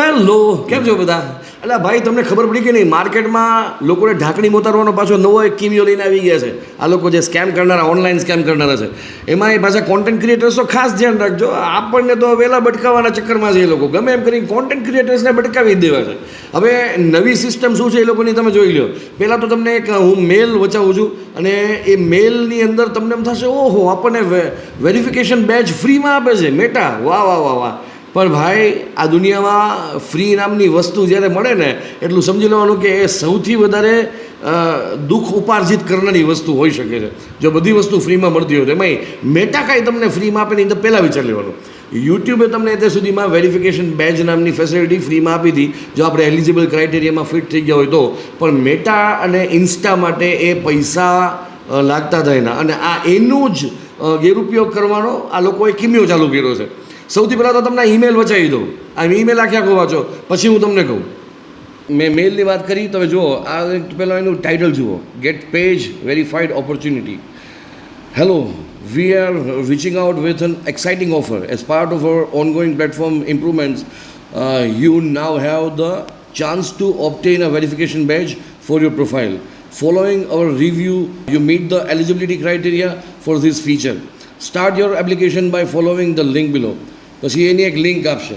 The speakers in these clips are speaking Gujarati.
હેલો, કેમ છો બધા? એટલે ભાઈ, તમને ખબર પડી કે નહીં, માર્કેટમાં લોકોને ઢાંકણી મોતારવાનો પાછો નવો એક કિમિયો લઈને આવી ગયા છે. આ લોકો જે સ્કેમ કરનારા, ઓનલાઈન સ્કેમ કરનારા છે. એમાં એ પાછા કોન્ટેન્ટ ક્રિએટર્સ તો ખાસ ધ્યાન રાખજો. આપણને તો વહેલા બટકાવવાના ચક્કરમાં છે એ લોકો. ગમે એમ કરીને કોન્ટેન્ટ ક્રિએટર્સને બટકાવી દેવા છે. હવે નવી સિસ્ટમ શું છે એ લોકોની તમે જોઈ લો પહેલાં તો તમને એક હું મેલ વચાવું છું અને એ મેલની અંદર તમને એમ થશે, ઓહો, આપણને વેરિફિકેશન બેચ ફ્રીમાં આપે છે. મેટા, વાહ વાહ વાહ વાહ. પણ ભાઈ આ દુનિયામાં ફ્રી નામની વસ્તુ જ્યારે મળે ને એટલું સમજી લેવાનું કે એ સૌથી વધારે દુઃખ ઉપાર્જિત કરનારી વસ્તુ હોઈ શકે છે. જો બધી વસ્તુ ફ્રીમાં મળતી હોય તો એમાંય મેટા કાંઈ તમને ફ્રીમાં આપે નહીં તો પહેલાં વિચાર લેવાનું. યુટ્યુબે તમને અત્યાર સુધીમાં વેરિફિકેશન બેજ નામની ફેસિલિટી ફ્રીમાં આપી હતી. જો આપણે એલિજિબલ ક્રાઇટેરિયામાં ફિટ થઈ ગયા હોય તો. પણ મેટા અને ઇન્સ્ટા માટે એ પૈસા લાગતા એના. અને આ એનું જ અ, કરવાનો આ લોકોએ કિમિયો ચાલુ કર્યો છે. સૌથી પહેલાં તો તમને ઈમેલ વચાવી દઉં આ ઈમેલ આખે આખો વાંચો પછી હું તમને કહું મેં મેલની વાત કરી તમે જુઓ આ પહેલાં એનું ટાઇટલ જુઓ get page verified opportunity hello we are reaching out with an exciting offer as part of our ongoing platform improvements you now have the chance to obtain a verification badge for your profile. Following our review, you meet the eligibility criteria for this feature. Start your application by following the link below. પછી એની એક લિંક આપશે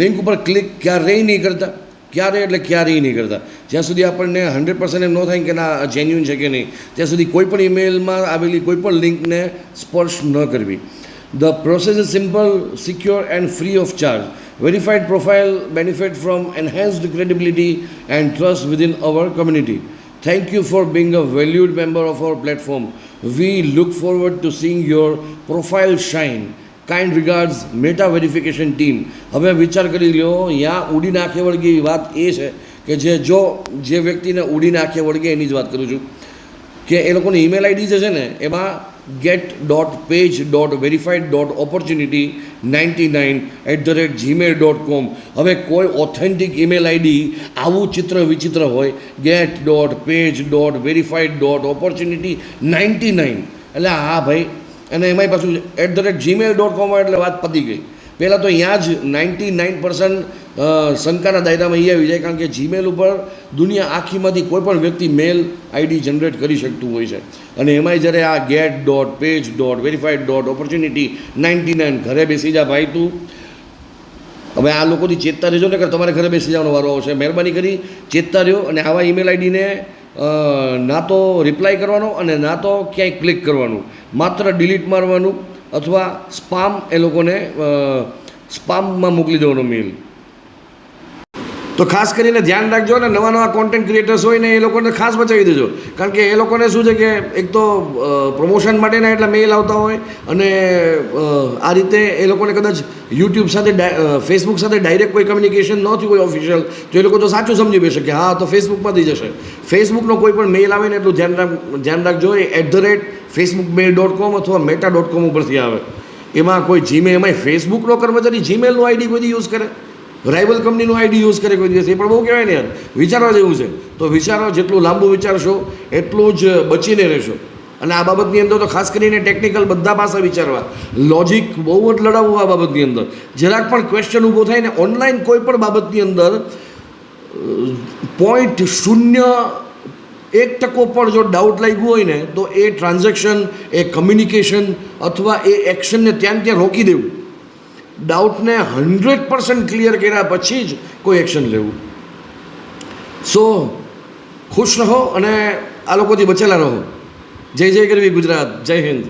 લિંક ઉપર ક્લિક ક્યારેય નહીં કરતા ક્યારે એટલે ક્યારેય નહીં કરતા જ્યાં સુધી આપણને હંડ્રેડ પર્સન્ટ એમ ન થાય કે ના જેન્યુન છે કે નહીં ત્યાં સુધી કોઈ પણ ઈમેલમાં આવેલી કોઈ પણ લિંકને સ્પર્શ ન કરવી The process is simple, secure, and free of charge. Verified profile benefit from enhanced credibility and trust within our community. Thank you for being a valued member of our platform. We look forward to seeing your profile shine. Kind regards Meta verification team હવે વિચાર કરી લ્યો, યા ઉડી નાખે વળગે વાત એ છે કે જે જો, જે વ્યક્તિને ઉડી નાખે વળગે એની જ વાત કરું છું. કે એ લોકોની ઈમેલ આઈડી જે છે ને, એમાં get dot page dot verified dot opportunity ninety nine at the rate Gmail dot com હવે કોઈ ઓથેન્ટિક ઈમેલ આઈડી આવું ચિત્ર વિચિત્ર હોય get dot page dot verified dot opportunity ninety nine એટલે હા ભાઈ અને એમાંય પાછું at the rate Gmail dot com એટલે વાત પતી ગઈ. પહેલાં તો અહીંયા જ નાઇન્ટી નાઇન પર્સન્ટ શંકાના દાયરામાં એ આવી જાય કારણ કે જીમેલ ઉપર દુનિયા આખીમાંથી કોઈ પણ વ્યક્તિ મેલ આઈડી જનરેટ કરી શકતું હોય છે. અને એમાંય જ્યારે આ get dot page dot verified dot opportunity ninety nine ઘરે બેસી જા ભાઈ તું. હવે આ લોકોથી ચેતતા રહેજો ને કે તમારે ઘરે બેસી જવાનો વારો આવશે. મહેરબાની કરી ચેતતા રહ્યો અને આવા ઈમેલ આઈડીને ના તો રિપ્લાય કરવાનો અને ના તો ક્યાંય ક્લિક કરવાનું. માત્ર ડિલીટ મારવાનું અથવા સ્પામ એ લોકોને સ્પામમાં મોકલી દેવાનો મેલ તો ખાસ કરીને ધ્યાન રાખજો અને નવા નવા કોન્ટેન્ટ ક્રિએટર્સ હોય ને એ લોકોને ખાસ બચાવી દેજો. કારણ કે એ લોકોને શું છે કે એક તો પ્રમોશન માટેના એટલા મેલ આવતા હોય અને આ રીતે એ લોકોને કદાચ યુટ્યુબ સાથે ફેસબુક સાથે ડાયરેક્ટ કોઈ કમ્યુનિકેશન ન થયું હોય ઓફિશિયલ તો એ લોકો તો સાચું સમજી બેસે કે હા, તો ફેસબુકમાંથી જશે. ફેસબુકનો કોઈ પણ મેલ આવે ને એટલું ધ્યાન રાખ, ધ્યાન રાખજો, એ at the rate Facebook mail dot com અથવા મેટા ડોટ કોમ ઉપરથી આવે. એમાં કોઈ જીમેલ એમાં ફેસબુકનો કર્મચારી જીમેલનું આઈડી કોઈ યુઝ કરે? રાઇવલ કંપનીનું આઈડી યુઝ કરે કોઈ દિવસ, એ પણ બહુ કહેવાય ને યાર, વિચારવા જેવું છે. તો વિચારો, જેટલું લાંબુ વિચારશો, એટલું જ બચીને રહેશો. અને આ બાબતની અંદર તો ખાસ કરીને ટેકનિકલ બધા પાસે વિચારવા. લોજિક બહુ જ લડાવવું આ બાબતની અંદર. જરાક પણ ક્વેશ્ચન ઊભો થાય ને ઓનલાઈન કોઈ પણ બાબતની અંદર પોઈન્ટ શૂન્ય એક ટકો પણ જો ડાઉટ લાગ્યું હોય ને, તો એ ટ્રાન્ઝેક્શન એ કમ્યુનિકેશન અથવા એ એક્શનને ત્યાં ત્યાં રોકી દેવું. ડાઉટને હંડ્રેડ પર્સન્ટ ક્લિયર કર્યા પછી જ કોઈ એક્શન લેવું. સો, ખુશ રહો અને આ લોકોથી બચેલા રહો. જય જય કરવી ગુજરાત, જય હિન્દ.